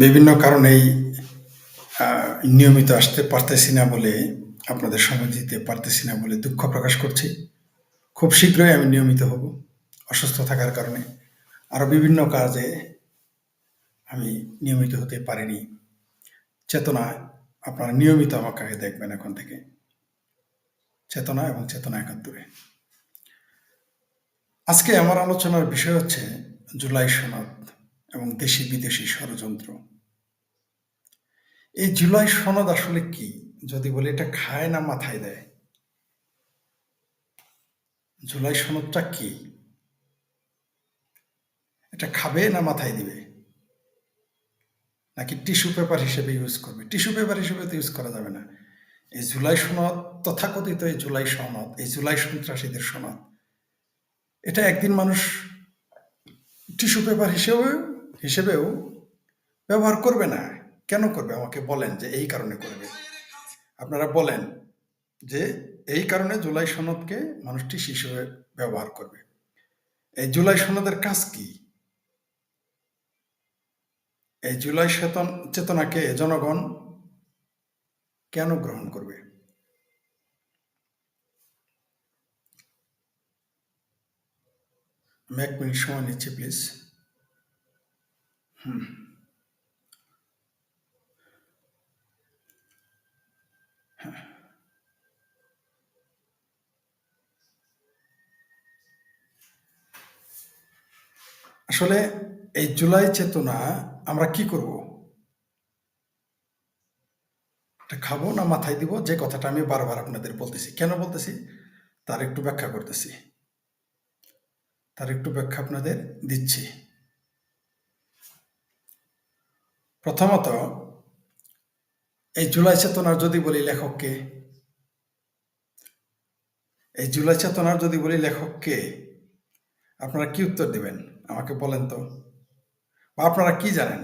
বিভিন্ন আহ, নিয়মিত আসতে পারতেছি না বলে আপনাদের সময় দিতে পারতেছি না বলে দুঃখ প্রকাশ করছি। খুব শীঘ্রই আমি নিয়মিত হব অসুস্থ থাকার কারণে। আরও বিভিন্ন কাজে আমি নিয়মিত হতে পারিনি। চেতনা আপনারা নিয়মিত আমাকে দেখবেন এখন থেকে। চেতনা এবং চেতনা একাত্তরে। আজকে আমার আলোচনার বিষয় হচ্ছে জুলাই সনদ। এবং দেশি বিদেশি ষড়যন্ত্র। এই জুলাই সনদ আসলে কি? যদি বলি, এটা খায় না মাথায় দেয়। জুলাই সনদটা কি? এটা খাবে না মাথায় দিবে? নাকি টিস্যু পেপার হিসেবে ইউজ করবে? টিস্যু পেপার হিসেবে তো ইউজ করা যাবে না। এই জুলাই সনদ, তথাকথিত এই জুলাই সনদ, এই জুলাই সন্ত্রাসীদের সনদ, এটা একদিন মানুষ টিস্যু পেপার হিসেবে হিসেবেও ব্যবহার করবে না। কেন করবে? আমাকে বলেন যে এই কারণে করবে। আপনারা বলেন যে এই কারণে জুলাই সনদকে মানুষটি হিসেবে ব্যবহার করবে। এই জুলাই সনদের কাজ কি? এই জুলাই চেতন, চেতনাকে জনগণ কেন গ্রহণ করবে? আমি এক মিনিট সময় নিচ্ছি, প্লিজ। আসলে এই জুলাই চেতনা আমরা কি করব? এটা খাব না মাথায় দিব? যে কথাটা আমি বারবার আপনাদের বলতেছি। কেন বলতেছি? তার একটু ব্যাখ্যা করতেছি। তার একটু ব্যাখ্যা আপনাদের দিচ্ছি। প্রথমত, এই জুলাই চেতনার যদি বলি লেখককে, এই জুলাই চেতনার যদি বলি লেখককে, আপনারা কি উত্তর দিবেন? আমাকে বলেন তো। বা আপনারা কি জানেন?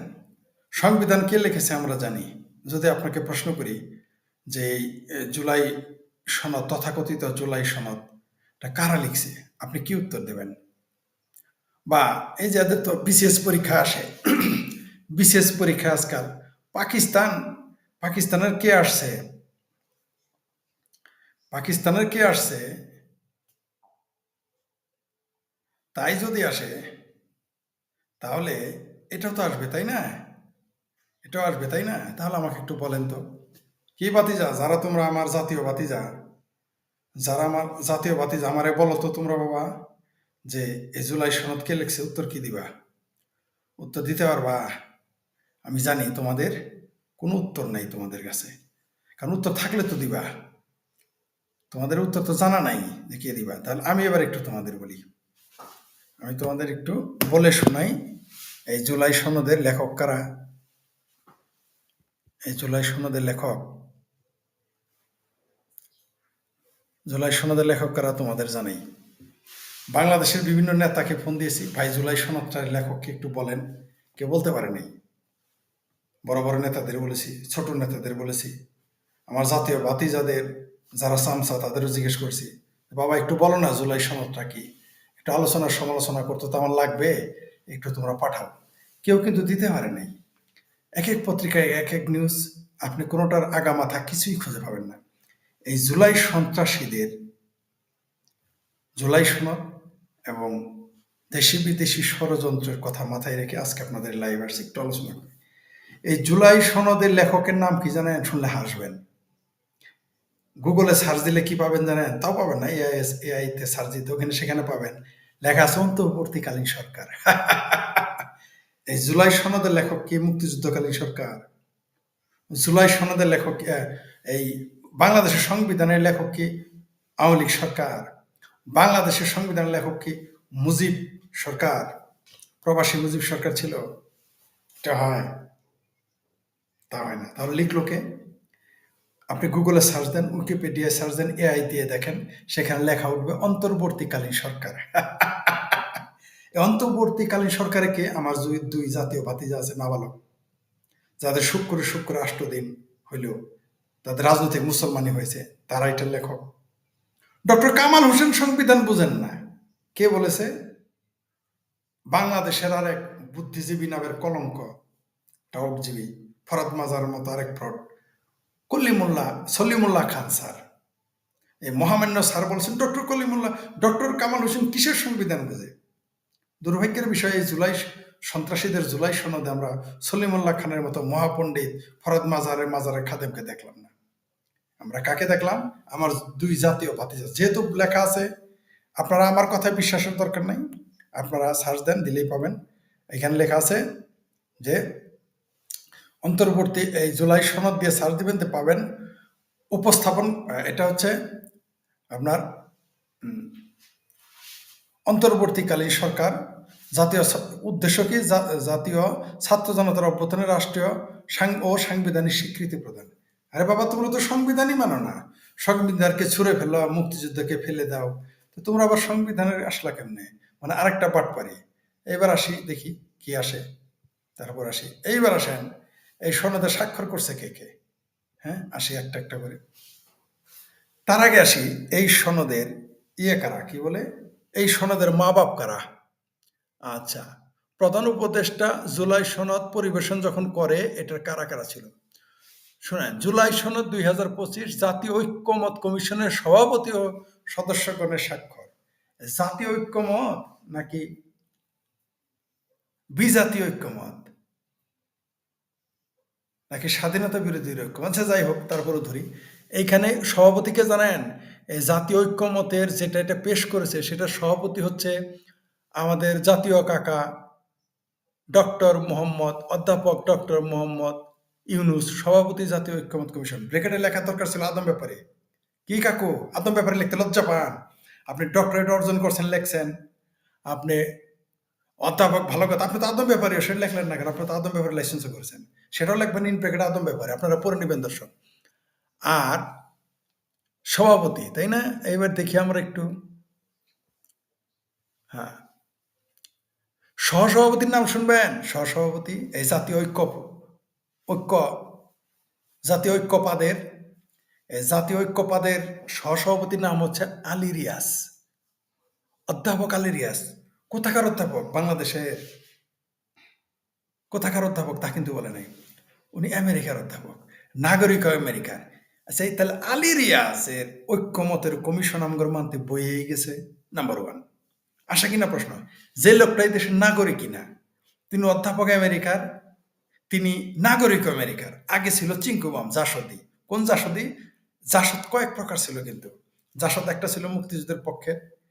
সংবিধান কে লিখেছে আমরা জানি। যদি আপনাকে প্রশ্ন করি যে এই জুলাই সনদ, তথাকথিত জুলাই সনদ, এটা কারা লিখছে? আপনি কি উত্তর দেবেন? বা এই যে এদের তো বিসিএস পরীক্ষা আসে বিসিএস পরীক্ষা আজকাল। পাকিস্তান, পাকিস্তানের কে আসছে? পাকিস্তানের কে আসছে? তাই যদি আসে, তাহলে এটাও তো আসবে, তাই না? এটাও আসবে, তাই না? তাহলে আমাকে একটু বলেন তো। কি বাতিজা যারা তোমরা আমার জাতীয় বাতিজা যারা আমার জাতীয় বাতিজা আমারে বলো তো তোমরা বাবা, যে এই জুলাই সনদ কে লিখছে? উত্তর কি দিবা? উত্তর দিতে পারবা? আমি জানি তোমাদের কোনো উত্তর নাই তোমাদের কাছে। কারণ উত্তর থাকলে তো দিবা। তোমাদের উত্তর তো জানা নাই যে কে দিবা। তাহলে আমি এবার একটু তোমাদের বলি। আমি তোমাদের একটু বলে শোনাই। এই জুলাই সনদের লেখক কারা? এই জুলাই সনদের লেখক। জুলাই সনদের লেখক কারা তোমাদের জানাই। বাংলাদেশের বিভিন্ন নেতাকে ফোন দিয়েছি। ভাই, জুলাই সনদটার লেখককে একটু বলেন। কেউ বলতে পারেনি বড় বড় নেতাদের বলেছি, ছোট নেতাদের বলেছি। আমার জাতীয় বাতি যাদের যারা চামচা তাদেরও জিজ্ঞেস করছি, বাবা, একটু বলো না, জুলাই সনদটা কি? একটু আলোচনা সমালোচনা করতে তো আমার লাগবে, একটু তোমরা পাঠাও। কেউ কিন্তু দিতে পারে নাই। এক এক পত্রিকায় এক এক নিউজ আপনি কোনোটার আগা মাথা কিছুই খুঁজে পাবেন না। এই জুলাই সন্ত্রাসীদের, জুলাই সনদ এবং দেশি বিদেশি ষড়যন্ত্রের কথা মাথায় রেখে আজকে আপনাদের লাইভ আসছে, একটু আলোচনা এই জুলাই সনদের লেখকের নাম কি জানেন? শুনলে হাসবেন। গুগলে সার্চ দিলে কি পাবেন জানেন? তাও পাবেন না। এআইএস, এআই তে সার্চ দিতে ওখানে সেখানে পাবেন। লেখা আছে অন্তর্বর্তীকালীন সরকার। এই জুলাই সনদের লেখক কি? মুক্তিযুদ্ধকালীন সরকার। জুলাই সনদের লেখক এই বাংলাদেশের সংবিধানের লেখক কি? আওয়ামী লীগ সরকার। বাংলাদেশের সংবিধানের লেখক কি? মুজিব সরকার। প্রবাসী মুজিব সরকার ছিল। এটা হয়। তা হয় না। তাহলে লিখলো কে? আপনি গুগলে সার্চ দেন উইকিপিডিয়ায় সার্চ দেন এআই দিয়ে দেখেন, সেখানে লেখা উঠবে অন্তর্বর্তীকালীন সরকার। অন্তর্বর্তীকালীন সরকারে কে? আমার দুই দুই জাতীয় ভাতিজা আছে, নাবালক, যাদের শুক্র শুক্র আষ্ট দিন হইলেও তাদের রাজনৈতিক মুসলমানি হয়েছে, তারা এটার লেখক। ডক্টর কামাল হোসেন সংবিধান বুঝেন না। কে বলেছে? বাংলাদেশের আর এক বুদ্ধিজীবী নামের কলঙ্ক টাউকজীবী ফরাদ মাজার মতো আরেক ফ্রড। কলিমুল্লাহ, সলিমুল্লাহ খান, স্যার। এই মহামান্য স্যার বলছেন, ডক্টর কলিমুল্লাহ, ডক্টর কামাল হোসেন কিসের সংবিধান বোঝে? দুর্ভাগ্যের বিষয়ে জুলাই সন্ত্রাসীদের জুলাই সনদে আমরা সলিমুল্লাহ খানের মতো মহাপণ্ডিত ফরাদ মাজারের মাজারের খাদেমকে দেখলাম না। আমরা কাকে দেখলাম? আমার দুই জাতীয় ভাতিজা। যেহেতু লেখা আছে, আপনারা আমার কথায় বিশ্বাসের দরকার নাই। আপনারা সার্চ দেন, দিলেই পাবেন। এখানে লেখা আছে যে অন্তর্বর্তী এই জুলাই সনদ দিয়ে দিবেন পাবেন উপস্থাপন এটা হচ্ছে আপনার অন্তর্বর্তীকালীন সরকার, জাতীয় উদ্দেশ্য কি? জাতীয় ছাত্র জনতার অভ্যুত্থানে রাষ্ট্রীয় সাং- ও সাংবিধানিক স্বীকৃতি প্রদান। আরে বাবা, তোমরা তো সংবিধানই মানো না। সংবিধানকে ছুঁড়ে ফেলো, মুক্তিযুদ্ধকে ফেলে দাও। তো তোমরা আবার সংবিধানের আসলা কেমনে? মানে আরেকটা বাট পারি। এবার আসি, দেখি কি আসে। তারপর আসি। এইবার আসেন। এই সনদে স্বাক্ষর করছে কে কে? হ্যাঁ আসি একটা একটা করে। তার আগে আসি, এই সনদের ইয়ে কারা, কি বলে? এই সনদের মা বাপ কারা? আচ্ছা প্রধান উপদেষ্টা জুলাই সনদ পরিবেশন যখন করে, এটার কারা কারা ছিল? শোনেন, জুলাই সনদ দুই হাজার পঁচিশ জাতীয় ঐক্যমত কমিশনের সভাপতি ও সদস্যগণের স্বাক্ষর। জাতীয় ঐক্যমত নাকি বিজাতীয় ঐক্যমত? নাকি স্বাধীনতা বিরোধী ঐক্যমত আচ্ছা যাই হোক তারপরে ধরি। এইখানে সভাপতিকে জানেন এই জাতীয় ঐক্যমতের যেটা এটা পেশ করেছে, সেটা সভাপতি হচ্ছে আমাদের জাতীয় কাকা ডক্টর মোহাম্মদ, অধ্যাপক ডক্টর মোহাম্মদ ইউনুস, সভাপতি জাতীয় ঐক্যমত কমিশন। ব্রেকেটে লেখা দরকার ছিল আদম ব্যাপারে। কি কাকু? আদম ব্যাপারে লিখতে লজ্জা পান। আপনি ডক্টরেট অর্জন করছেন, লেখছেন। আপনি অধ্যাপক, ভালো কথা। আপনি তো আদম ব্যাপারে, সেটা লেখলেন না কেন? আপনি তো আদম ব্যাপারে লাইসেন্সও করেছেন। সেটাও লিখবেন ইন ব্রেকেট আদম ব্যাপারে। আপনারা পরে নেবেন, দর্শক। আর সভাপতি, তাই না? এইবার দেখি আমরা একটু। হ্যাঁ। সহসভাপতির নাম শুনবেন? সহসভাপতি, এই জাতীয় ঐক্য ঐক্য, জাতীয় ঐক্যপাদের এই জাতীয় ঐক্যপাদের সহসভাপতির নাম হচ্ছে আলী রিয়াস অধ্যাপক আলী রিয়াস কোথাকার অধ্যাপক? বাংলাদেশের কোথাকার অধ্যাপক তা কিন্তু বলে নাই। উনি আমেরিকার অধ্যাপক, নাগরিক আমেরিকার। আচ্ছা এই তাহলে আলী রিয়াসের ঐক্যমতের কমিশন আমগর মানতে বইয়েই গেছে নাম্বার ওয়ান আশা কিনা প্রশ্ন? যে লোকটা এই দেশের নাগরিক কিনা, তিনি অধ্যাপক আমেরিকার, তিনি নাগরিক আমেরিকার। আগে ছিল চিঙ্কুবাম, জাসদি। কোন জাসদি? জাসদ কয়েক প্রকার ছিল কিন্তু। জাসদ একটা ছিল মুক্তিযুদ্ধের পক্ষে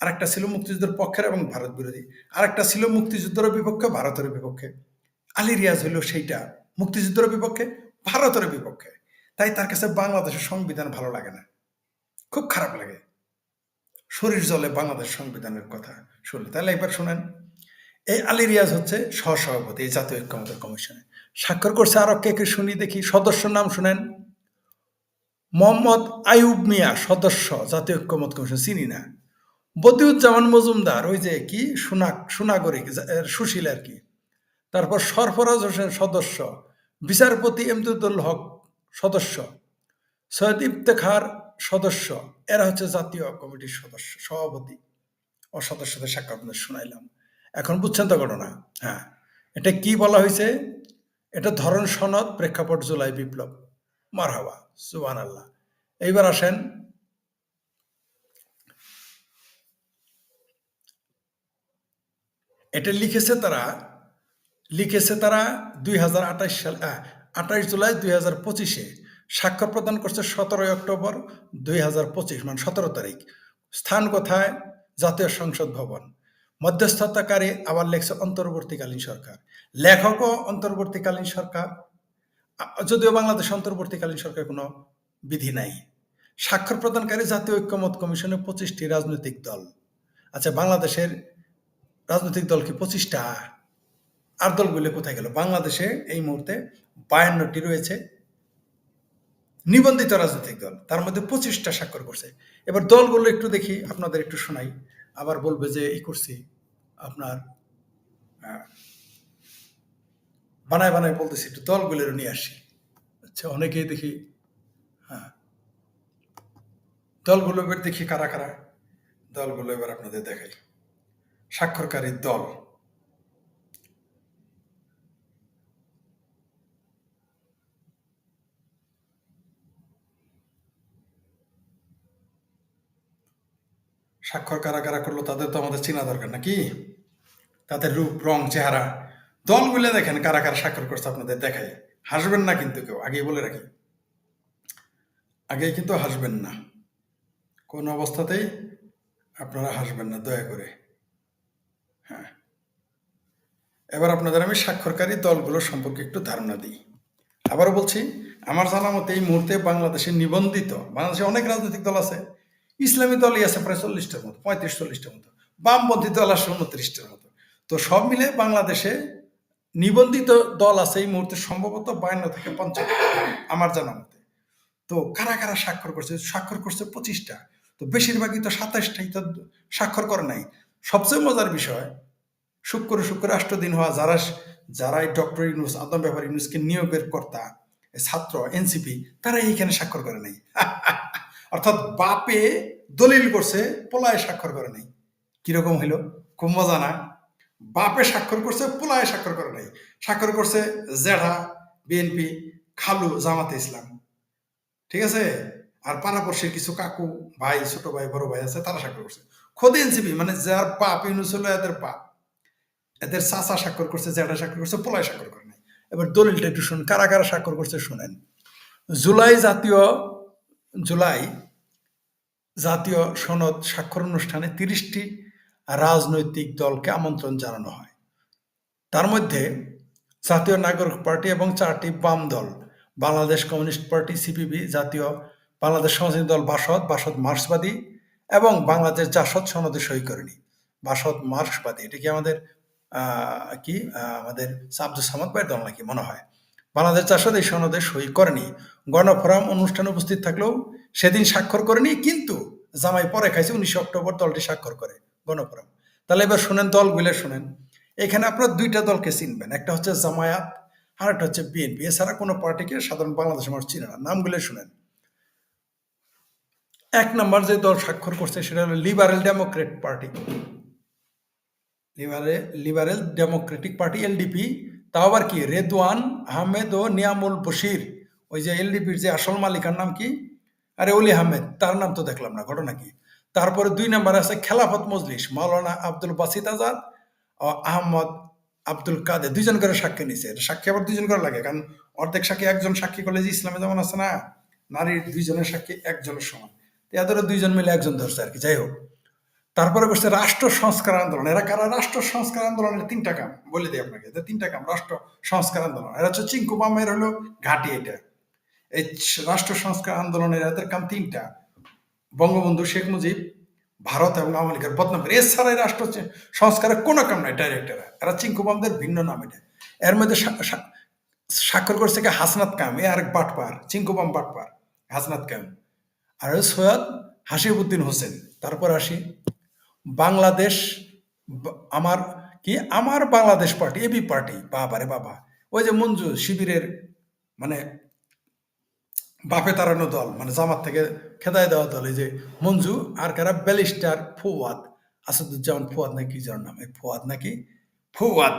আরেকটা ছিল মুক্তিযুদ্ধের পক্ষের এবং ভারত বিরোধী। আরেকটা ছিল মুক্তিযুদ্ধের বিপক্ষে, ভারতের বিপক্ষে। আলী রিয়াজ হইল সেইটা, মুক্তিযুদ্ধের বিপক্ষে, ভারতের বিপক্ষে। তাই তার কাছে বাংলাদেশের সংবিধান ভালো লাগে না। খুব খারাপ লাগে। শরীর জলে বাংলাদেশ সংবিধানের কথা শুনলে। তাহলে একবার শোনেন। এই আলী রিয়াজ হচ্ছে সহসভাপতি এই জাতীয় ঐক্যমতের কমিশনে। স্বাক্ষর করছে আরও কে কে শুনি দেখি সদস্য নাম শুনেন। মোহাম্মদ আইয়ুব মিয়া, সদস্য জাতীয় ঐক্যমত কমিশন, চিনি না। বদিউজ্জামান মজুমদার, ওই যে কি সুনা সুনাগরিক সুশীল আর কি। তারপর সরফরাজ হোসেন সদস্য, বিচারপতি এমদুদুল হক সদস্য, সৈয়দ ইফতেখার সদস্য, এরা হচ্ছে জাতীয় কমিটির সদস্য, সভাপতি। ও সদস্যদের সাক্ষাৎ আপনাদের শুনাইলাম। এখন বুঝছেন তো ঘটনা? হ্যাঁ। এটা কি বলা হয়েছে এটা ধরন সনদ, প্রেক্ষাপট জুলাই বিপ্লব। মারহাবা সুবান আল্লাহ এইবার আসেন এটা লিখেছে তারা লিখেছে তারা দুই হাজার আঠাশ সাল আঠাশ জুলাই দুই হাজার পঁচিশে। স্বাক্ষর প্রদান করছে সতেরোই অক্টোবর দুই হাজার পঁচিশ মানে সতেরো তারিখ। স্থান কোথায়? জাতীয় সংসদ ভবন। মধ্যস্থতাকারী আবার লেখছে অন্তর্বর্তীকালীন সরকার। লেখকও অন্তর্বর্তীকালীন সরকার। যদিও বাংলাদেশ অন্তর্বর্তীকালীন সরকার কোনো বিধি নাই। স্বাক্ষর প্রদানকারী জাতীয় ঐক্যমত কমিশনে পঁচিশটি রাজনৈতিক দল। আচ্ছা বাংলাদেশের রাজনৈতিক দল কি পঁচিশটা আর দলগুলো কোথায় গেল? বাংলাদেশে এই মুহূর্তে বায়ান্নটি রয়েছে। নিবন্ধিত রাজনৈতিক দল, তার মধ্যে পঁচিশটা স্বাক্ষর করছে। এবার দলগুলো একটু দেখি, আপনাদের একটু শোনাই। আবার বলবে যে, এই করছি। আপনার বানায় বানায় বলতেছি, একটু দলগুলোর নিয়ে আসি। আচ্ছা অনেকেই দেখি হ্যাঁ। দলগুলো এবার দেখি কারা কারা। দলগুলো এবার আপনাদের দেখাই। স্বাক্ষরকারী দল। স্বাক্ষর কারা কারা করল তাদের তো আমাদের চেনা দরকার নাকি? তাদের রূপ, রং, চেহারা। দলগুলো দেখেন কারা কারা স্বাক্ষর করছে আপনাদের দেখায়। হাসবেন না কিন্তু কেউ আগে বলে রাখি। আগে কিন্তু হাসবেন না। কোন অবস্থাতেই আপনারা হাসবেন না, দয়া করে। এবার আপনাদের আমি স্বাক্ষরকারী দলগুলো সম্পর্কে একটু ধারণা দিই। আবারও বলছি, আমার জানা মতে এই মুহূর্তে বাংলাদেশে নিবন্ধিত, বাংলাদেশে অনেক রাজনৈতিক দল আছে, ইসলামী দলই আছে প্রায় চল্লিশটার মতো, পঁয়ত্রিশ, চল্লিশটার মতো, বামপন্থী দল আছে উনত্রিশটার মতো। তো সব মিলে বাংলাদেশে নিবন্ধিত দল আছে এই মুহূর্তে সম্ভবত বায়ান্ন থেকে পঞ্চাশ, আমার জানা মতে। তো কারা কারা স্বাক্ষর করছে? স্বাক্ষর করছে পঁচিশটা, তো বেশিরভাগই তো সাতাশটাই তো স্বাক্ষর করে নাই। সবচেয়ে মজার বিষয় শুক্র শুক্র রাষ্ট্র দিন হওয়া যারা যারা এই ডক্টর ইউনুস, আদম ব্যাপার ইউনুসকে নিয়োগের কর্তা, ছাত্র এনসিপি তারা এইখানে স্বাক্ষর করে নাই। অর্থাৎ বাপে দলিল করছে, পোলায় স্বাক্ষর করে নাই। কীরকম হইল? খুব মজা না? বাপে স্বাক্ষর করছে, পোলায় স্বাক্ষর করে নাই। স্বাক্ষর করছে জেঠা বিএনপি খালু, জামাতে ইসলাম। ঠিক আছে? আর পাড়াপড়শির কিছু কাকু, ভাই, ছোট ভাই, বড় ভাই আছে, তারা স্বাক্ষর করছে। খোদ এনসিপি মানে যার পাপ ইউনুস হলো, এদের পাপ এদের চাচা স্বাক্ষর করছে, জেঠা স্বাক্ষর করছে, পোলায় স্বাক্ষর করে নাই। এবার দলিলটা একটু শুনুন, কারা কারা স্বাক্ষর করছে শুনেন। জুলাই জাতীয় জুলাই জাতীয় সনদ স্বাক্ষর অনুষ্ঠানে তিরিশটি রাজনৈতিক দলকে আমন্ত্রণ জানানো হয়। তার মধ্যে জাতীয় নাগরিক পার্টি এবং চারটি বাম দল, বাংলাদেশ কমিউনিস্ট পার্টি, সিপিবি জাতীয়, বাংলাদেশ সমাজবাদী দল বাসদ বাসদ মার্ক্সবাদী এবং বাংলাদেশ জাসদ সনদে সই করেনি। বাসদ মার্ক্সবাদী, এটা কি আমাদের কি আমাদের আব্দুল সামাদ ভাইয়ের দল নাকি মনে হয়। বাংলাদেশ জাসদ এই সনদে সই করেনি। গণফোরাম অনুষ্ঠানে উপস্থিত থাকলেও সেদিন স্বাক্ষর করেনি, কিন্তু জামাই পরে খাইছে, উনিশে অক্টোবর দলটি স্বাক্ষর করে গণফোরাম। তাহলে এবার শুনেন, দলগুলো শোনেন। এখানে আপনারা দুইটা দলকে চিনবেন, একটা হচ্ছে জামায়াত আর একটা হচ্ছে বিএনপি। এছাড়া কোনো পার্টিকে সাধারণ বাংলাদেশের মানুষ চিনে না। নামগুলো শুনেন। এক নম্বর যে দল স্বাক্ষর করছে, সেটা হলো liberal democrat party. Liberal democratic party LDP তাও আবার কি? রেদওয়ান আহমেদ ও নিয়ামুল বশির। ওই যে এলডিপির যে আসল মালিকার নাম কি? আরে অলি আহমেদ, তার নাম তো দেখলাম না, ঘটনা কি? তারপরে দুই নম্বর আছে খেলাফত মজলিস, মাওলানা আব্দুল বাসিত আজাদ ও আহমদ আব্দুল কাদের। দুইজন করে সাক্ষী নিছে। সাক্ষী আবার দুইজন করে লাগে, কারণ অর্ধেক সাক্ষী একজন সাক্ষী করলে যে ইসলামে যেমন আছে না, নারীর দুইজনের সাক্ষী একজনের সমান। এদেরও দুইজন মিলে একজন ধরছে আর কি, যাই হোক। তারপরে করছে রাষ্ট্র সংস্কার আন্দোলন। এরা কারা? রাষ্ট্র সংস্কার আন্দোলনের তিনটা কাম। বলে দিই আপনাকে, যে তিনটা কাম, রাষ্ট্র সংস্কার আন্দোলন। এরা হচ্ছে চিঙ্কু বামের হলো ঘাটি এটা। এই রাষ্ট্র সংস্কার আন্দোলনের এদের কাম তিনটা। বঙ্গবন্ধু শেখ মুজিব, ভারত এবং আওয়ামী লীগের বদনাম এছাড়া এই রাষ্ট্র সংস্কারের কোনো কাম নাই ডাইরেক্টরা এরা চিঙ্কু ভিন্ন নাম এটা। এর মধ্যে স্বাক্ষর করছে কি হাসনাত কাম, এ আরেক বাটপার, চিঙ্কু বাম বাটপার, হাসনাত কাম। আর সৈয়দ হাসিবুদ্দিন হোসেন। তারপর আসি বাংলাদেশ আমার কি? আমার বাংলাদেশ পার্টি এবি পার্টি। বাবা রে বাবা। ওই যে মঞ্জু শিবিরের মানে বাপে তাড়ানো দল মানে জামাত থেকে খেদায় দেওয়া দল, এই যে মঞ্জু আর কারা? ব্যালিস্টার ফুয়াদ, আসাদুজ্জামান ফুয়াদ নাকি কি যার নাম এই ফুয়াদ নাকি? ফুয়াদ,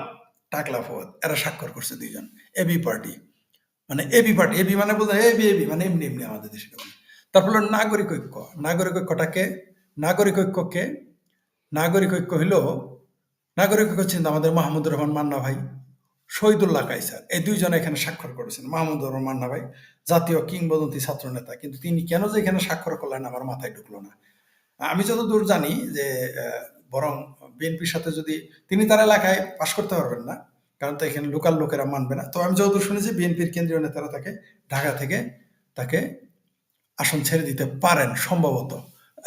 টাকলা ফুয়াদ, এরা স্বাক্ষর করছে দুইজন। AB party. মানে এবি পার্টি এবি মানে বোঝা এবি এবি মানে এমনি এমনি আমাদের দেশে। তারপর নাগরিক ঐক্য। নাগরিক ঐক্যটাকে নাগরিক ঐক্যকে নাগরিক ঐক্য হইল, নাগরিক ঐক্য চিন্তা আমাদের মাহমুদুর রহমান মান্না ভাই, শহীদুল্লাহ কাইসার এই দুইজন এখানে স্বাক্ষর করেছেন, মাহমুদুর রহমান মান্না ভাই, জাতীয় কিংবদন্তি ছাত্র নেতা। কিন্তু তিনি কেন যে এখানে স্বাক্ষর করলেন আমার মাথায় ঢুকলো না। আমি যতদূর জানি যে বরং বিএনপির সাথে যদি তিনি তার এলাকায় পাশ করতে পারবেন না, কারণ তো এখানে লোকাল লোকেরা মানবে না। তো আমি যতদূর শুনেছি, বিএনপির কেন্দ্রীয় নেতারা তাকে ঢাকা থেকে তাকে আসন ছেড়ে দিতে পারেন সম্ভবত।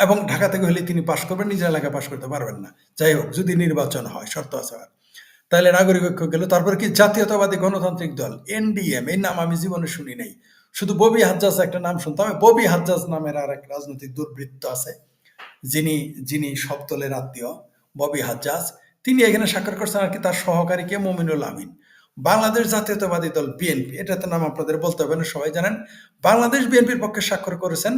এবং ঢাকা থেকে হলে তিনি পাশ করবেন, নিজের এলাকায় পাশ করতে পারবেন না। যাই হোক, যদি নির্বাচন হয়, শর্ত আছে তাহলে নাগরিক ঐক্য গেল। তারপর কি? জাতীয়তাবাদী গণতান্ত্রিক দল, এনডিএম। এই নাম আমি জীবনে শুনি নাই। শুধু ববি হাজ্জাজ একটা নাম শুনতাম। ববি হাজ্জাজ নামের আর এক রাজনৈতিক দুর্বৃত্ত আছে। যিনি যিনি সব দলের আত্মীয়, ববি হাজ্জাজ। তিনি এখানে স্বাক্ষর করছেন আর কি, তার সহকারী কে? মমিনুল আমিন। বাংলাদেশ জাতীয়তাবাদী দল, বিএনপি। এটা তো নাম আপনাদের বলতে হবে না, সবাই জানেন। বাংলাদেশ বিএনপির পক্ষে স্বাক্ষর করেছেন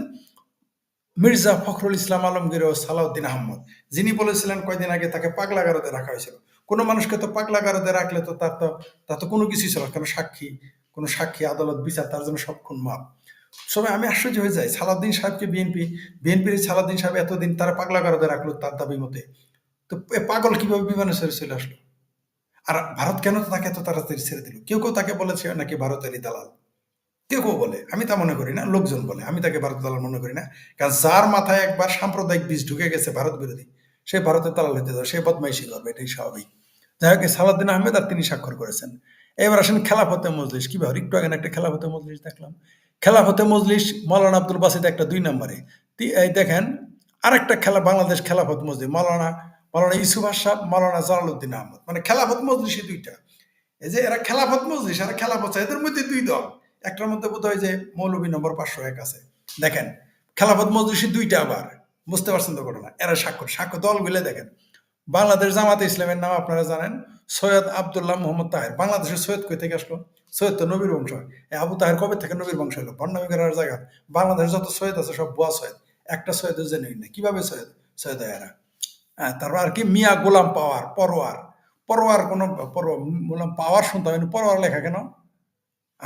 মির্জা ফখরুল ইসলাম আলমগীর ও সালাউদ্দিন আহমদ, যিনি বলেছিলেন কয়দিন আগে তাকে পাগলা গারদে রাখা হয়েছিল। কোনো মানুষকে তো পাগলা গারদে রাখলে তো তার তো তার তো কোনো কিছুই ছিল কোনো সাক্ষী কোনো সাক্ষী, আদালত, বিচার, তার জন্য সবক্ষণ মাপ। সবাই আমি আশ্চর্য হয়ে যাই, সালাউদ্দিন সাহেবকে বিএনপি, বিএনপির সালাউদ্দিন সাহেব এতদিন তারা পাগলা করে রাখল তার দাবি মতে। তো এ পাগল কীভাবে বিমানে ছেড়ে চলে আসলো? আর ভারত কেন তাকে এত তাড়াতাড়ি ছেড়ে দিল? কেউ কেউ তাকে বলেছে নাকি ভারতেরই দালাল। কেউ কেউ বলে, আমি তা মনে করি না, লোকজন বলে, আমি তাকে ভারত দালাল মনে করি না। কারণ যার মাথায় একবার সাম্প্রদায়িক বীজ ঢুকে গেছে ভারত বিরোধী, সে ভারতের দালাল হতে যাবে, সে বদমাইশি করবে, এটাই স্বাভাবিক। যাই হোক, এই সালাউদ্দিন আহমেদ আর তিনি স্বাক্ষর করেছেন। এবার আসেন খেলাফতে মজলিস, কি ব্যাপার? একটু আগে একটা খেলাফতে মজলিস দেখলাম। খেলাফতে মজলিস, মৌলানা আব্দুল বাসিদ একটা দুই নম্বরে। দেখেন, আরেকটা খেলা, বাংলাদেশ খেলাফত মসজিদ মৌলানা মৌলানা ইসুফ আশাব মৌলানা জালালউদ্দিন আহমদ। মানে খেলাফত মজলিসই দুইটা। এই যে এরা খেলাফত মজলিস আর খেলাফত এদের মধ্যে দুই দল। একটার মধ্যে বোধ হয় যে মৌলবী নম্বর পাঁচশো এক আছে। দেখেন, খেলাফত মজলিসি দুইটা আবার, বুঝতে পারছেন তো ঘটনা? এরা স্বাক্ষর স্বাক্ষর দলগুলো দেখেন। বাংলাদেশ জামাতে ইসলামের নাম আপনারা জানেন, সৈয়দ আবদুল্লাহ মোহাম্মদ তাহের। বাংলাদেশের সৈয়দ কই থেকে আসলো? সৈয়দ তো নবীর বংশ আবু তাহের কবে থেকে নবীর বংশ হলো? বন্যামি করার জায়গা। বাংলাদেশের যত সৈয়দ আছে, সব বুয়া সৈয়দ। একটা সৈয়দ জেনুইন না কীভাবে সৈয়দ? সৈয়দ এরা। হ্যাঁ তারপর আর কি, মিয়া গোলাম পাওয়ার, পরোয়ার। পরোয়ার কোনো পরোয়ার গোলাম পাওয়ার শুনতে হয় পরোয়ার লেখা কেন?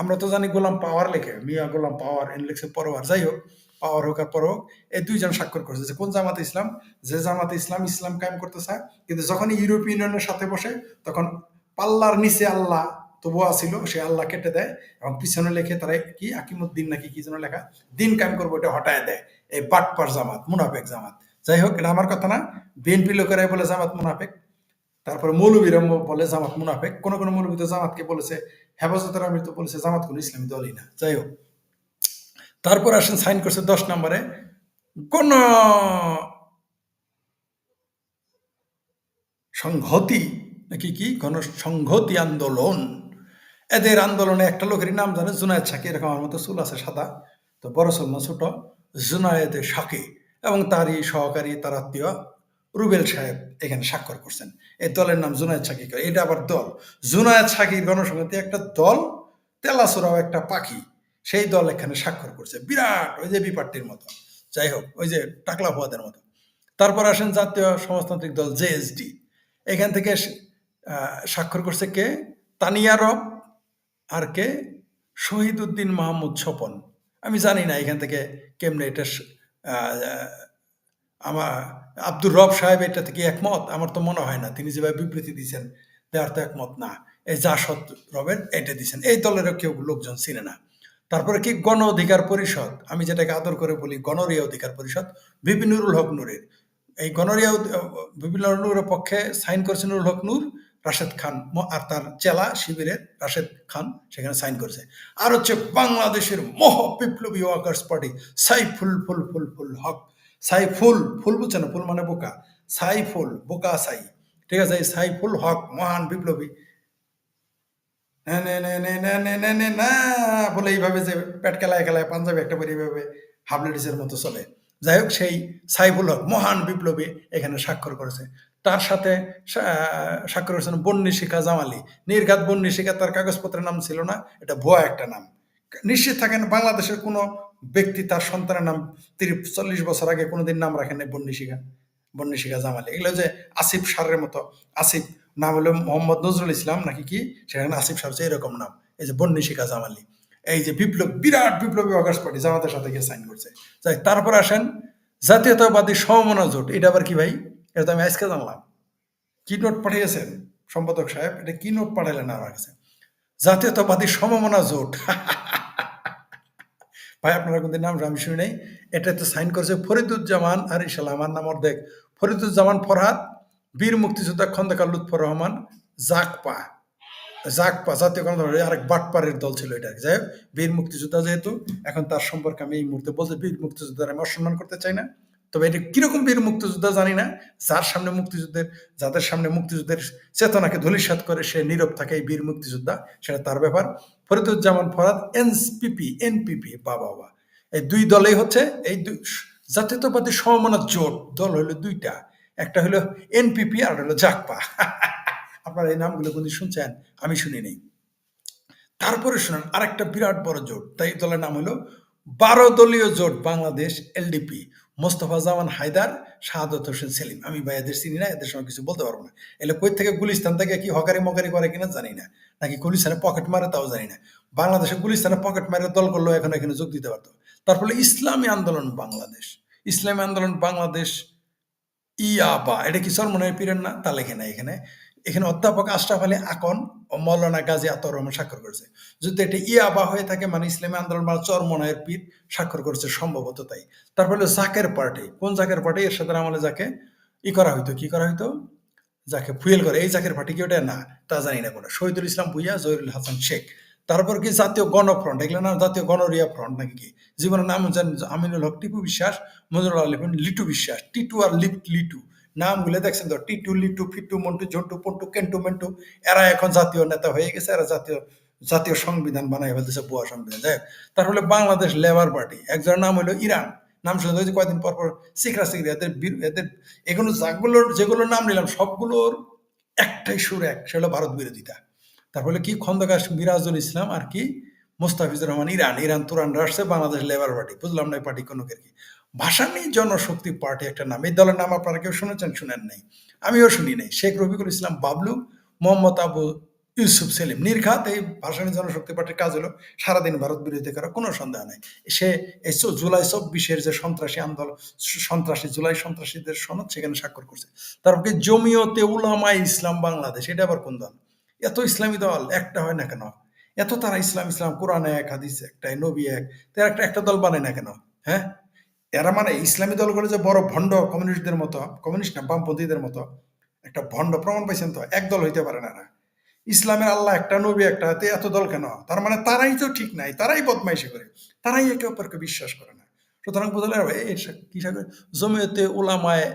আমরা তো জানি গোলাম পাওয়ার লেখে, মিয়া গোলাম পাওয়ার, এন লেখছে পরোয়ার। যাই হোক, পাওয়ার হোক আর পর হোক, এই দুইজন স্বাক্ষর করেছে। যে কোন জামাতে ইসলাম, যে জামাতে ইসলাম ইসলাম কায়েম করতে চায় কিন্তু যখন ইউরোপীয় ইউনিয়নের সাথে বসে, তখন পাল্লার নিচে আল্লাহ তবুও আসিল সে আল্লাহ কেটে দেয় এবং পিছনে লেখে তারা কি আকিমুদ্দিন নাকি কি যেন লেখা, দিন কায়েম করব, এটা হটায় দেয় এই বাটপার জামাত, মুনাফেক জামাত। যাই হোক, এটা আমার কথা না। বিএনপি লোকেরাই বলে জামাত মুনাফেক। তারপরে মৌলবীরা বলে জামাত মুনাফেক। কোন কোন মৌলবী তো জামাতকে বলেছে হেফাজতের আমির তো বলেছে জামাত কোন ইসলামী দলই না। যাই হোক, তারপর আসেন সাইন করছে দশ নম্বরে। কোন সংহতি নাকি কি? কোন সংহতি আন্দোলন। এদের আন্দোলনে একটা লোকের নাম জানে জুনায়েদ সাকি এরকম আমার মতো চুল আছে সাদা, তো বড় চুল না ছোট, জুনায়েদ সাকি এবং তারই সহকারী, তার আত্মীয় সাহেব এখানে স্বাক্ষর করছেন। এই দলের নাম জুনায়েদ সাকি এটা আবার দল। জুনায়েদ সাকির গণসংহতি একটা দল, তেলাসোরাও একটা পাখি। সেই দল এখানে স্বাক্ষর করছে। বিরাট ওই যে বিপাট্টির মতো। যাই হোক, ওই যে টাকলা ফুয়াদের মতো। তারপর আসেন জাতীয় সমাজতান্ত্রিক দল জেএসডি এখান থেকে স্বাক্ষর করছে কে? তানিয়া রব আর কে? শহীদ উদ্দিন মাহমুদ স্বপন। আমি জানি না এখান থেকে কেমনে এটা আমার আব্দুর রব সাহেব এটা থেকে একমত, আমার তো মনে হয় না। তিনি যেভাবে বিবৃতি দিয়েছেন দেওয়ার তো একমত না। এই জাসদ রবের এটা দিয়েছেন। এই দলেরও কেউ লোকজন চিনে না। তারপরে কি গণ অধিকার পরিষদ? আমি যেটাকে আদর করে বলি গণরিয়া অধিকার পরিষদ বিপি নুরুল হক নূরের। এই গণরিয়া উদ- বিপি নুরুল নূরের পক্ষে সাইন করেছেন নুরুল হক নূর, রাশেদ খান আর তার চেলা শিবিরের রাশেদ খান সেখানে সাইন করেছে। আর হচ্ছে বাংলাদেশের মহ বিপ্লবী ওয়ার্কার্স পার্টি, সাইফুল ফুল ফুল ফুল হক। সাই ফুল ফুল বুঝছে না? ফুল মানে বোকা। সাই ফুল, বোকা সাই। ঠিক আছে সাই ফুল হক, মহান, বিপ্লবী। বলে এইভাবে যে পেট খেলায় খেলায় পাঞ্জাবি একটা করে এইভাবে হাবলেডিসের মতো চলে। যাই হোক, সেই সাইফুল হক, মহান, বিপ্লবী এখানে স্বাক্ষর করেছে। তার সাথে স্বাক্ষর করেছেন বন্যী শিখা জামালি। নির্ঘাত বন্যী শিখা তার কাগজপত্রের নাম ছিল না, এটা ভুয়া একটা নাম। নিশ্চিত থাকেন বাংলাদেশের কোনো ব্যক্তি তার সন্তানের নাম তিরিশ, চল্লিশ বছর আগে কোনোদিন নাম রাখেন নাই বন্নি শিখা জামালি। এগুলো যে আসিফ সারের মতো, আসিফ নাম হলো মোহাম্মদ নজরুল ইসলাম নাকি কি? সেখানে আসিফ সার হচ্ছে এরকম নাম। এই যে বন্নিশিখা জামালি। এই যে বিপ্লব, বিরাট বিপ্লবী অগাস্ট পার্টি জামাতের সাথে গিয়ে সাইন করছে। যাই তারপর আসেন জাতীয়তাবাদী সমমনা জোট। এটা আবার কি ভাই? এটা তো আমি আজকে জানলাম। কি নোট পাঠিয়েছেন সম্পাদক সাহেব? এটা কি নোট পাঠালেন আমার কাছে জাতীয়তাবাদী সমমনা জোট। ভাই, আপনারা কোনদিন নাম আমি শুনি নাই। এটাতে সাইন করেছে ফরিদুজ্জামান আর ইশাল্লাহ আমার নাম অর্ধেক। ফরিদুজ্জামান ফরহাদ, বীর মুক্তিযোদ্ধা খন্দকার লুৎফর রহমান জাকপা জাকপা জাতীয় গণতন্ত্র আরেক বাটপারের দল ছিল এটা। যাই হোক, বীর মুক্তিযোদ্ধা যেহেতু, এখন তার সম্পর্কে আমি এই মুহূর্তে বলতে বীর মুক্তিযোদ্ধার আমি অসম্মান করতে চাই না। তবে এটা কীরকম বীর মুক্তিযোদ্ধা জানি না। যার সামনে মুক্তিযুদ্ধের, যাদের সামনে মুক্তিযুদ্ধের চেতনাকে ধূলিসাৎ করে সে নীরব থাকে এই বীর মুক্তিযোদ্ধা, সেটা তার ব্যাপার। ফরিদুজ্জামান ফরাদ এনপিপি এনপিপি বাবা এই দুই দলেই হচ্ছে, এই দুই- জাতীয়তাবাদী সমমনা জোট দল হলো দুইটা। একটা হলো এনপিপি আর হলো জাকপা আপনারা এই নামগুলো কোনদিন শুনছেন? আমি শুনি নেই তারপরে শুনেন, আরেকটা বিরাট বড় জোট, তাই দলের নাম হলো বারো দলীয় জোট, বাংলাদেশ, এলডিপি। মোস্তফা জামান হায়দার শাহাদত হোসেন সেলিম। আমি ভাই এদের চিনি না, এদের সময় কিছু বলতে পারব না। এলে কই থেকে গুলিস্তান থেকে কি হকারি মকারি করে কিনা জানি না। নাকি গুলিস্তানে পকেট মারে তাও জানি না। বাংলাদেশে গুলিস্তানে পকেট মারে দল করল এখন এখানে যোগ দিতে পারতো। তারপরে ইসলামী আন্দোলন বাংলাদেশ। ইসলামী আন্দোলন বাংলাদেশ ইয়াবা এটা কি সরমনের পীরের না? তা লেখে না এখানে। এখানে অধ্যাপক আশরাফ আলী আকন ও মৌলানা গাজী আতর রহমান স্বাক্ষর করেছে। যদি এটা ইয়াবা হয়ে থাকে মানে ইসলামী আন্দোলন বা চরমনায়ের পীর স্বাক্ষর করেছে সম্ভবত তাই। তারপরে জাকের পার্টি। কোন জাকের পার্টি? এর সাথে আমলে যাকে ই করা হইতো, কি করা হইতো? যাকে ফুয়েল করে। এই জাকের পার্টি কি ওটা? না, তা জানি না কোনো। শহীদুল ইসলাম ভুইয়া, জহিরুল হাসান শেখ। তারপর কি জাতীয় গণফ্রন্ট? এগুলো নাম জাতীয় গণরিয়া ফ্রন্ট নাকি কি? জীবনের নাম জানেন আমিনুল হক, টিপু বিশ্বাস, মজুরুল আলিম লিটু বিশ্বাস, টিটু আর লিপ লিটু। নামগুলো দেখছেন তো, টিটু, লিটু, ফিটু, মন্টু জন্টু পন্টু, কেন্টু, মেন্টু, এরা এখন জাতীয় নেতা হয়ে গেছে, এরা জাতীয় জাতীয় সংবিধান বানাই ফেলতেছে বুয়া সংবিধান যাই। তারপরে বাংলাদেশ লেবার পার্টি, একজনের নাম হলো ইরান, নাম শুনতে হয়েছে কয়েকদিন পর পর এদের এদের এগুলো যাগুলোর, যেগুলো নাম নিলাম, সবগুলোর একটাই সুর এক, সেটা হলো ভারত বিরোধিতা তারপরে কি খন্দকার মিরাজুল ইসলাম আর কি, মোস্তাফিজুর রহমান ইরান ইরান তুরান রাষ্ট্রে বাংলাদেশ লেবার পার্টি, বুঝলাম না পার্টি কোনো কি ভাসানী জনশক্তি পার্টি একটা নাম। এই দলের নাম আপনারা কেউ শুনেছেন? শুনেন নাই। আমিও শুনি নাই। শেখ রফিকুল ইসলাম বাবলু, মোহাম্মদ আবু ইউসুফ সেলিম নির্ঘাত এই ভাসানী জনশক্তি পার্টির কাজ হলো সারাদিন ভারত বিরোধী করা। কোনো সন্দেহ নাই। সে জুলাই চব্বিশের যে সন্ত্রাসী আন্দোলন সন্ত্রাসী, জুলাই সন্ত্রাসীদের সনদ সেখানে স্বাক্ষর করছে। তারপর জমিয়তে উলামা ইসলাম বাংলাদেশ, এটা আবার কোন দল? এত ইসলামী দল, একটা হয় না কেন? এত তারা ইসলাম ইসলাম, কোরআন এক, হাদিস একটা নবী এক, তারা একটা একটা দল বানায় না কেন? হ্যাঁ? এরা মানে ইসলামী দলগুলো যে বড় ভণ্ড কমিউনিস্টদের মতো, কমিউনিস্ট না, বামপন্থীদের মতো একটা ভণ্ড প্রমাণ পাইছেন তো, এক দল হইতে পারে না এরা। ইসলামের আল্লাহ একটা, নবী একটা এত দল কেন? তার মানে তারাই তো ঠিক নাই, তারাই বদমাইশি করে, তারাই একে অপরকে বিশ্বাস করে না। সুতরাং বুঝলে কি জমিয়তে উলামায়,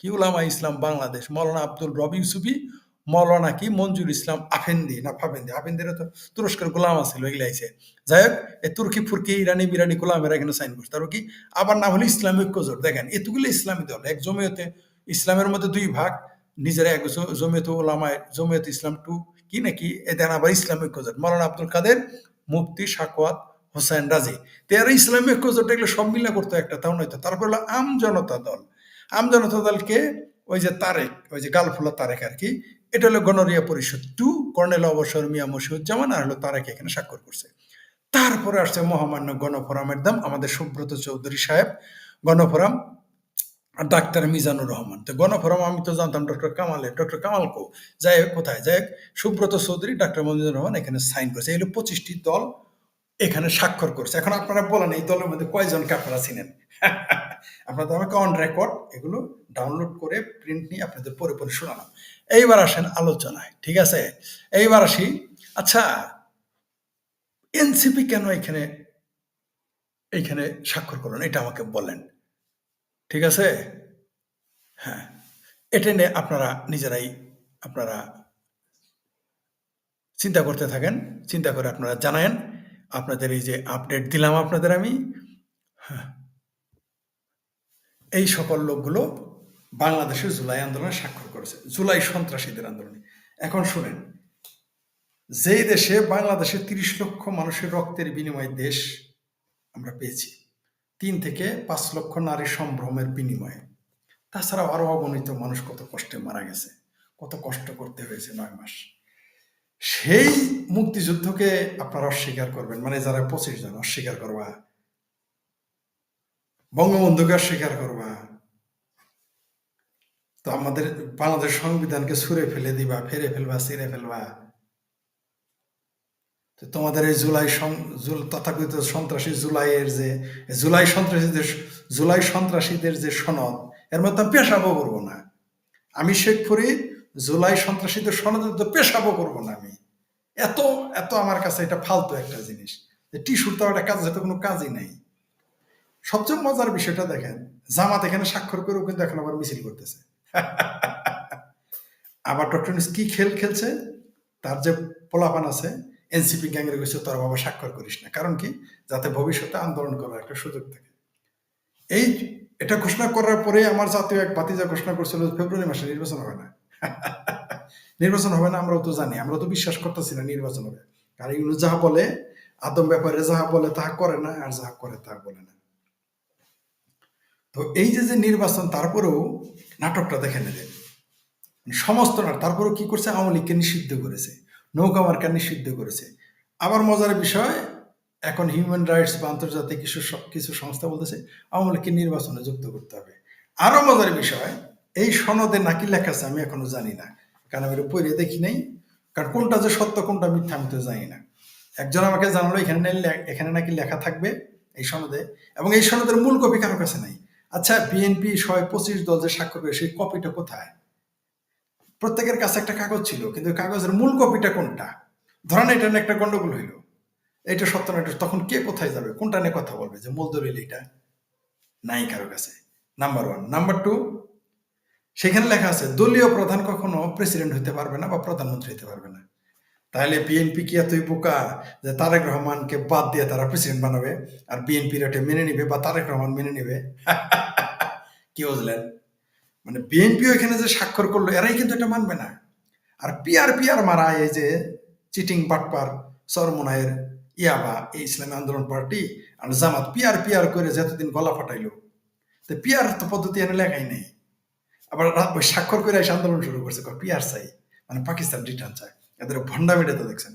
কি উলামা ইসলাম বাংলাদেশ? মৌলানা আব্দুল রবি ইউসুফি মৌলানা কি? মঞ্জুর ইসলাম আফেন্দি, না ফাফেন্দি? আফেন্দির তো তুরস্কের গোলাম আছিল এগুলো আইছে যাই হোক এই তুর্কি ফুরকি, ইরানি বিরানি গোলামেরা এখানে সাইন করছে। তারপর কি? আবার নাম হলো ইসলামী ঐক্যজোট দেখেন, এতগুলো ইসলামী দল, এক জমিয়তে ইসলামের মধ্যে দুই ভাগ, নিজেরা এক জমিয়ত ওলামায় জমিয়ত ইসলাম টু, কি নাকি এ এদের আবার ইসলামী ঐক্যজোট মৌলানা আব্দুল কাদের, মুফতি সাকওয়াত হোসেন রাজি। তো এরা ইসলামী ঐক্যজোট এগুলো সব মিলে করতো একটা, তাও নয়তো তারপর হলো আম জনতা দল। আম জনতা দলকে ওই যে তারেক, ওই যে গালফুলা তারেক আর কি এটা হলো গণরিয়া পরিষদ টু, কর্নেল অবসর মিয়া মসিউজ্জামান আর হলো তারেক এখানে স্বাক্ষর করছে। তারপরে আসছে মহামান্য গণফোরামের দাম, আমাদের সুব্রত চৌধুরী সাহেব, গণফোরাম, আর ডাক্তার মিজানুর রহমান। তো গণফোরাম, আমি তো জানতাম ডক্টর কামালের ডক্টর কামাল কো? যাই কোথায়? যাই সুব্রত চৌধুরী, ডাক্তার মজিদুর রহমান এখানে সাইন করেছে। এই হলো পঁচিশটি দল এখানে স্বাক্ষর করছে। এখন আপনারা বলেন, এই দলের মধ্যে কয়জনকে আপনারা চিনেন? আপনারা তো আমাকে অন রেকর্ড এগুলো ডাউনলোড করে প্রিন্ট নিয়ে আপনাদের পরে পরে শোনালাম। এইবার আসেন আলোচনায় ঠিক আছে? এইবার আসি। আচ্ছা এনসিপি কেন এখানে এইখানে স্বাক্ষর করলেন? এটা আমাকে বলেন। ঠিক আছে? হ্যাঁ এটা নিয়ে আপনারা নিজেরাই আপনারা চিন্তা করতে থাকেন চিন্তা করে আপনারা জানায়েন আপনাদের এই যে আপডেট দিলাম আপনাদের আমি। হ্যাঁ, এই সকল লোকগুলো বাংলাদেশের জুলাই আন্দোলনে স্বাক্ষর করেছে। জুলাই সন্ত্রাসীদের আন্দোলনে। এখন শুনেন, যেই দেশে বাংলাদেশে তিরিশ লক্ষ মানুষের রক্তের বিনিময়ে দেশ আমরা পেয়েছি, তিন থেকে পাঁচ লক্ষ নারী সম্ভ্রমের বিনিময়ে। তাছাড়াও আরও অগণিত মানুষ কত কষ্টে মারা গেছে, কত কষ্ট করতে হয়েছে নয় মাস। সেই মুক্তিযুদ্ধকে আপনারা অস্বীকার করবেন মানে যারা পঁচিশ জন, অস্বীকার করবা। বঙ্গবন্ধুকে অস্বীকার করবা তো আমাদের বাংলাদেশ সংবিধানকে ছুঁড়ে ফেলে দিবা, ফেরে ফেলবা, ছিঁড়ে ফেলবা। তোমাদের এই জুলাই তথাকথিত সন্ত্রাসী জুলাইয়ের যে জুলাই সন্ত্রাসীদের জুলাই সন্ত্রাসীদের যে সনদ, এর মধ্যে আমি পেশাবও করব না। আমি শেখ ফরিদ জুলাই সন্ত্রাসীদের সনদের তো পেশাবও করব না আমি। এত এত আমার কাছে এটা ফালতু একটা জিনিস। টিস্যুর তো একটা কাজ তো কোনো কাজই নাই। সবচেয়ে মজার বিষয়টা দেখেন, জামাত এখানে স্বাক্ষর করেও কিন্তু এখন আবার মিছিল করতেছে। আবার ডক্টর কি খেল খেলছে? তার যে পোলাপান আছে, এনসিপি গ্যাংয়ের কাছে তোর বাবা স্বাক্ষর করিস না। কারণ কি? যাতে ভবিষ্যতে আন্দোলন করার একটা সুযোগ থাকে। এই, এটা ঘোষণা করার পরে আমার জাতীয় এক বাতিজা ঘোষণা করছিল ফেব্রুয়ারি মাসে নির্বাচন হবে না। নির্বাচন হবে না, আমরাও তো জানি, আমরা তো বিশ্বাস করতেছি না নির্বাচন হবে। কারণ ইউনূস যাহা বলে, আদম ব্যাপারে যাহা বলে তাহা করে না, আর যাহা করে তাহা বলে না। তো এই যে যে নির্বাচন, তারপরেও নাটকটা দেখে নেবেন সমস্ত না তারপরেও কি করছে? আওয়ামী লীগকে নিষিদ্ধ করেছে, নৌকা মার্কা নিষিদ্ধ করেছে। আবার মজার বিষয়, এখন হিউম্যান রাইটস বা আন্তর্জাতিক কিছু কিছু সংস্থা বলতেছে, আওয়ামী লীগকে নির্বাচনে যুক্ত করতে হবে। আরও মজার বিষয়, এই সনদে নাকি লেখা আছে আমি এখনও জানি না। কারণ আমি পড়ে দেখি নাই। কারণ কোনটা যে সত্য, কোনটা মিথ্যা আমি তো জানি না। একজন আমাকে জানালো, এখানে এখানে নাকি লেখা থাকবে এই সনদে। এবং এই সনদের মূল কপি কারও কাছে নাই। আচ্ছা বিএনপি ছয় পঁচিশ দল যে স্বাক্ষর করে, সেই কপিটা কোথায়? প্রত্যেকের কাছে একটা কাগজ ছিল, কিন্তু কাগজের মূল কপিটা কোনটা? ধরেন এটা নিয়ে একটা গন্ডগোল হইল। এটা সত্য না, এটা তখন কে কোথায় যাবে? কোনটা নিয়ে কথা বলবে যে মূল দলিল এটা নাই কারও কাছে। নাম্বার ওয়ান নাম্বার টু সেখানে লেখা আছে, দলীয় প্রধান কখনো প্রেসিডেন্ট হতে পারবে না বা প্রধানমন্ত্রী হতে পারবে না। তাহলে বিএনপি কি এতই বোকা যে তারেক রহমানকে বাদ দিয়ে তারা প্রেসিডেন্ট বানাবে? আর বিএনপির এটা মেনে নিবে বা তারেক রহমান মেনে নিবে? কি বুঝলেন? মানে বিএনপি এখানে যে স্বাক্ষর করল, এরাই কিন্তু এটা মানবে না। আর পিয়ার পিয়ার মারা এই যে চিটিং বাটপার সরমোনায়ের ইয়াবা, এই ইসলামী আন্দোলন পার্টি আর জামাত পিয়ার পিয়ার করে যতদিন গলা ফাটাইলো। তো পিয়ার তো পদ্ধতি এনে লেখাই নেই। আবার ওই স্বাক্ষর করে এসে আন্দোলন শুরু করছে পিয়ার চাই। মানে পাকিস্তান রিটার্ন চায়। এদের ভণ্ডামিটা তো দেখছেন।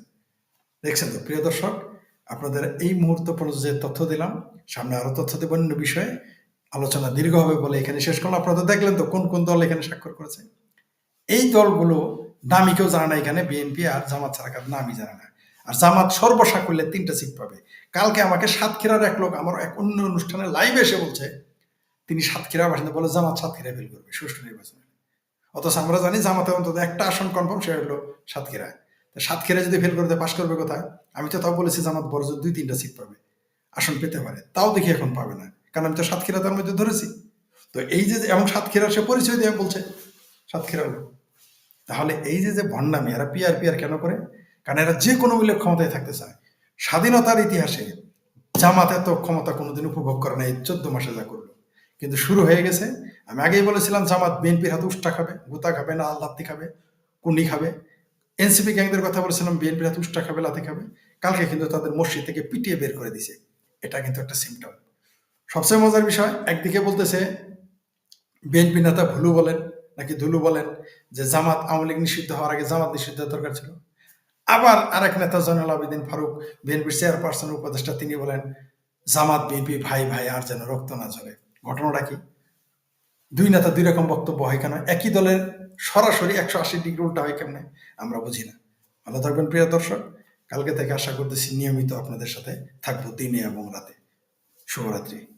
দেখছেন তো, প্রিয় দর্শক, আপনাদের এই মুহূর্ত পর্যন্ত যে তথ্য দিলাম, সামনে আরও তথ্য দেব অন্য বিষয়ে। আলোচনা দীর্ঘ হবে বলে এখানে শেষ করলাম। আপনারা দেখলেন তো কোন কোন দল এখানে স্বাক্ষর করেছে। এই দলগুলো নামই কেউ জানে না এখানে, বিএনপি আর জামাত ছাড়া কারও নামই জানে না। আর জামাত সর্বসাকুল্যে তিনটা সিট পাবে। কালকে আমাকে সাতক্ষীরার এক লোক আমার এক অন্য অনুষ্ঠানে লাইভে এসে বলছে, তিনি সাতক্ষীরা বাসিন্দা। বলে জামাত সাতক্ষীরা ফেল করবে, সুষ্ঠু নির্বাচনে। অথচ আমরা জানি জামাতে অন্তত একটা আসন কনফার্ম সেটা হলো সাতক্ষীরা তো সাতক্ষীরা যদি ফেল করতে পাশ করবে কোথায়? আমি তো তাও বলেছি জামাত বড় দুই, তিনটা সিট পাবে, আসন পেতে পারে। তাও দেখি এখন পাবে না, কারণ আমি তো সাতক্ষীরা তার মধ্যে ধরেছি। তো এই যে এবং সাতক্ষীরা সে পরিচয় দিয়ে বলছে, সাতক্ষীরা লোক তাহলে এই যে যে ভণ্ডামি, এরা পিয়ার পিয়ার কেন করে? কারণ এরা যে কোনো মূল্যে ক্ষমতায় থাকতে চায়। স্বাধীনতার ইতিহাসে জামাত এত ক্ষমতা কোনোদিন উপভোগ করে না এই চোদ্দ মাসে যা করল। কিন্তু শুরু হয়ে গেছে। আমি আগেই বলেছিলাম জামাত বিএনপির হাতে উষ্টা খাবে, গুতা খাবে না লাত্তি খাবে কুন্ডি খাবে। এনসিপি গ্যাংদের কথা বলেছিলাম, বিএনপির হাতে উষ্টা খাবে লাথি খাবে। কালকে কিন্তু তাদের মসজিদ থেকে পিটিয়ে বের করে দিছে। এটা কিন্তু একটা সিমটম সবচেয়ে মজার বিষয়, একদিকে বলতেছে, বিএনপি নেতা ভুলু বলেন, নাকি ধুলু বলেন, যে জামাত আওয়ামী লীগ নিষিদ্ধ হওয়ার আগে জামাত নিষিদ্ধ দরকার ছিল। আবার আরেক নেতা জয়নাল আবেদিন ফারুক, বিএনপির চেয়ারপারসন, উপদেষ্টা, তিনি বলেন, জামাত, বিএনপি ভাই ভাই, আর যেন রক্ত না ঝরে। ঘটনাটা কি? দুই নেতা দুই রকম বক্তব্য হয় কেন? একই দলের সরাসরি একশো আশি ডিগ্রি উল্টা হয় কেমনে? আমরা বুঝি না। ভালো থাকবেন প্রিয় দর্শক। কালকে থেকে আশা করতেছি নিয়মিত আপনাদের সাথে থাকব দিনে এবং রাতে। শুভরাত্রি।